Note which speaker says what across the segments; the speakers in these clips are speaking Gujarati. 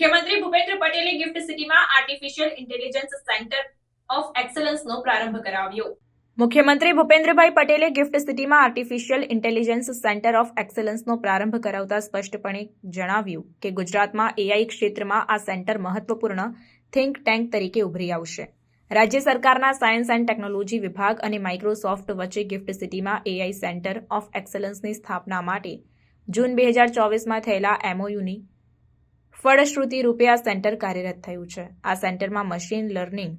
Speaker 1: મુખ્યમંત્રી ભૂપેન્દ્ર પટેલે ગિફ્ટ સિટીમાં આર્ટિફિશિયલ ઇન્ટેલિજન્સ સેન્ટર ઓફ એક્સલન્સનો પ્રારંભ કરાવ્યો. મુખ્યમંત્રી ભૂપેન્દ્રભાઈ પટેલે ગિફ્ટ સિટીમાં આર્ટિફિશિયલ ઇન્ટેલિજન્સ સેન્ટર ઓફ એક્સલન્સનો પ્રારંભ કરાવતા સ્પષ્ટપણે જણાવ્યું કે ગુજરાતમાં એઆઈ ક્ષેત્રમાં આ સેન્ટર મહત્વપૂર્ણ થિંક ટેન્ક તરીકે ઉભરી આવશે. રાજ્ય સરકારના સાયન્સ એન્ડ ટેકનોલોજી વિભાગ અને માઇક્રોસોફ્ટ વચ્ચે ગિફ્ટ સિટીમાં એઆઈ સેન્ટર ઓફ એક્સલન્સની સ્થાપના માટે જૂન બે હજાર ચોવીસમાં થયેલા એમઓયુની ફળશ્રુતિ રૂપે આ સેન્ટર કાર્યરત થયું છે. આ સેન્ટરમાં મશીન લર્નિંગ,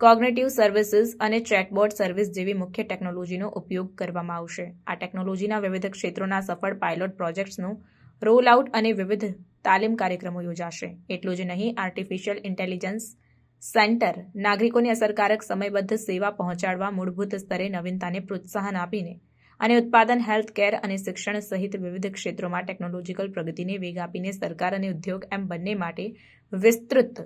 Speaker 1: કોગ્નેટિવ સર્વિસીસ અને ચેકબોર્ડ સર્વિસ જેવી મુખ્ય ટેકનોલોજીનો ઉપયોગ કરવામાં આવશે. આ ટેકનોલોજીના વિવિધ ક્ષેત્રોના સફળ પાયલોટ પ્રોજેક્ટ્સનું રોલ આઉટ અને વિવિધ તાલીમ કાર્યક્રમો યોજાશે. એટલું જ નહીં, આર્ટિફિશિયલ ઇન્ટેલિજન્સ સેન્ટર નાગરિકોને અસરકારક સમયબદ્ધ સેવા પહોંચાડવા મૂળભૂત સ્તરે નવીનતાને પ્રોત્સાહન આપીને અને ઉત્પાદન હેલ્થ કેર અને શિક્ષણ સહિત વિવિધ ક્ષેત્રોમાં ટેકનોલોજીકલ પ્રગતિને વેગ આપીને સરકાર અને ઉદ્યોગ એમ બંને માટે વિસ્તૃત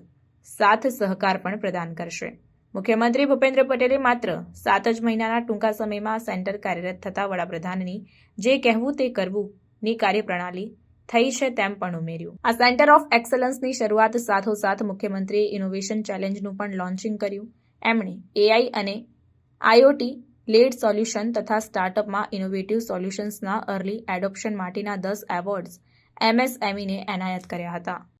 Speaker 1: સાથ સહકાર પણ પ્રદાન કરશે. મુખ્યમંત્રી ભૂપેન્દ્ર પટેલે માત્ર સાત જ મહિનાના ટૂંકા સમયમાં સેન્ટર કાર્યરત થતા વડાપ્રધાનની જે કહેવું તે કરવું ની કાર્યપ્રણાલી થઈ છે તેમ પણ ઉમેર્યું. આ સેન્ટર ઓફ એક્સલન્સની શરૂઆત સાથોસાથ મુખ્યમંત્રીએ ઇનોવેશન ચેલેન્જનું પણ લોન્ચિંગ કર્યું. એમણે એઆઈ અને આઈઓટી લેડ સોલ્યુશન તથા સ્ટાર્ટઅપમાં ઇનોવેટિવ સોલ્યુશન્સના અર્લી એડોપ્શન માટેના દસ એવોર્ડ્સ એમએસએમઈને એનાયત કર્યા હતા.